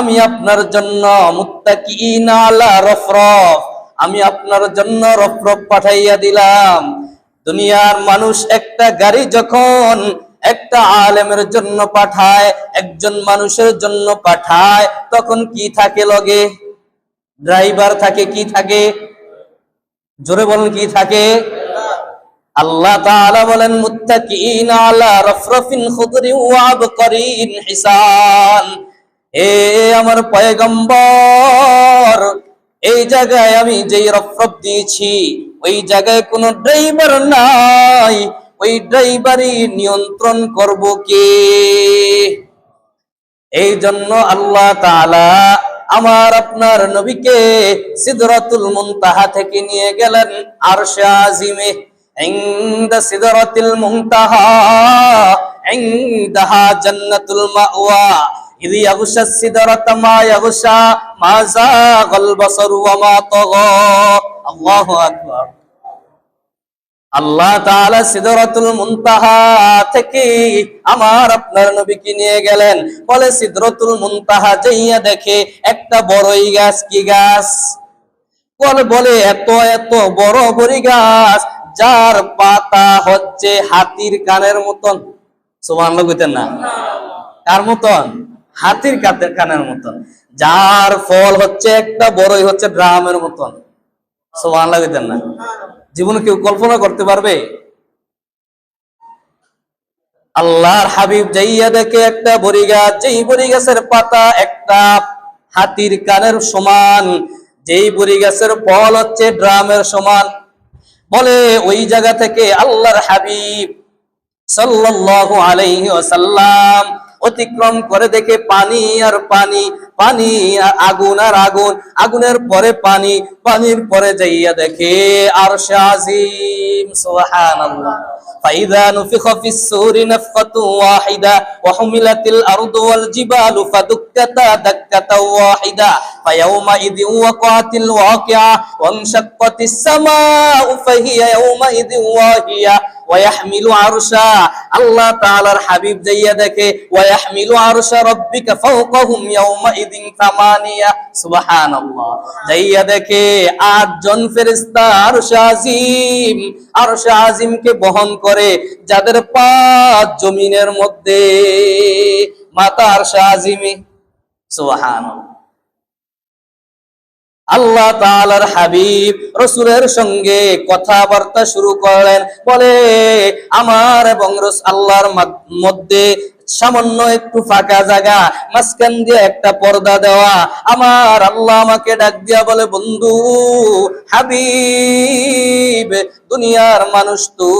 আমি আপনার জন্য রফরফ। আমি আপনার জন্য রফরফ পাঠাইয়া দিলাম। দুনিয়ার মানুষ একটা গাড়ি যখন একটা আলেমের জন্য পাঠায়, একজন মানুষের জন্য পাঠায়, তখন কি থাকে লগে? ড্রাইভার থাকে, কি থাকে? জোরে বলেন, কি থাকে? আল্লাহ তাআলা বলেন, মুত্তাকিন আলা রফরফিন খুদরি ওয়া হিসান। এ আমার পয়গম্বর এই জায়গায় আমি যেই রফরফ দিয়েছি ওই জায়গায় কোনো ড্রাইভার নাই ওই ড্রাইভারই নিয়ন্ত্রণ করব কে এই জন্য আল্লাহ তাআলা আমার আপনার নবীকে সিদরাতুল মুনতাহা থেকে নিয়ে গেলেন আরশে আজিমে عند سدرة المنتهى عندها جنة المأوى إذ يغشى السدرة ما يغشى ما زاغ البصر وما طغى الله أكبر আল্লাহ তাআলা সিদরাতুল মুনতাহা থেকে আমার আপনার নবীকে নিয়ে গেলেন বলে সিদরাতুল মুনতাহা যাইয়া দেখে একটা বড়ই গাছ কি গাছ বলে বলে এত এত বড় বড়ি গাছ যার পাতা হচ্ছে হাতির কানের মতন সুমান কইতেন না কার মতন হাতির কাতের কানের মতন। যার ফল হচ্ছে একটা বড়ই হচ্ছে ড্রামের মতন। সুমান কইতেন না। জীবনে কেউ কল্পনা করতে পারবে? আল্লাহর হাবিব যাইয়া দেখে একটা বড়ি গাছ, যেই বড়ি গাছের পাতা একটা হাতির কানের সমান, যেই বড়ি গাছের ফল হচ্ছে ড্রামের সমান। বলে ওই জায়গা থেকে আল্লাহর হাবিব সাল্লাল্লাহু আলাইহি ওয়াসাল্লাম অতিক্রম করে দেখে পানি আর পানি পানি আর আগুন আর আগুন, আগুনের পরে পানি, পানির পরে যাইয়া দেখে আর শাহিম সোহান ফাইদা নুফিখ ফিস সুরি নাফকাতু ওয়াহিদা। ওয়াহুমিলাতিল আরদু ওয়াল জিবালু ফাদুক্কাতা দাক্কাতা ওয়াহিদা ফায়াউমা ইযিন ওয়াকাতিল ওয়াকিআ ওয়ানশাক্কাতিস সামাউ ফাহিয়া ইয়াউমা ইযিন ওয়াহিয়া ওয়াহমিলু আরশা আল্লাহ তাআলার হাবিব যাইয়া দেখে ওয়াহমিলু আরশা রাব্বিকা ফাওকাহুম ইয়াউমা ইযিন সামানিয়া সুবহানাল্লাহ যাইয়া দেখে আটজন ফেরেশতা আরশ আজিম। আরশ আজিমকে বহন করে যাদের পা জমিনের মধ্যে মাতা সাজিমি। সোহান আল্লাহ তালার হাবিব রসুলের সঙ্গে কথাবার্তা শুরু করলেন। বলে, আমার এবং আল্লাহর মধ্যে সামান্য একটু ফাঁকা জায়গা, মাঝখান দিয়ে একটা পর্দা দেওয়া। আমার আল্লাহ আমাকে ডাক দিয়া বলে, বন্ধু, হাবিব, দুনিয়ার মানুষ তো।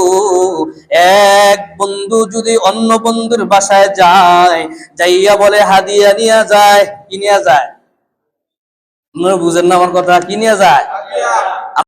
এক বন্ধু যদি অন্য বন্ধুর বাসায় যায়, যাইয়া বলে, হাদিয়া নিয়া যায়, কি নিয়া যায়? বুঝেন না আমার কথা, কি নিয়ে যায়?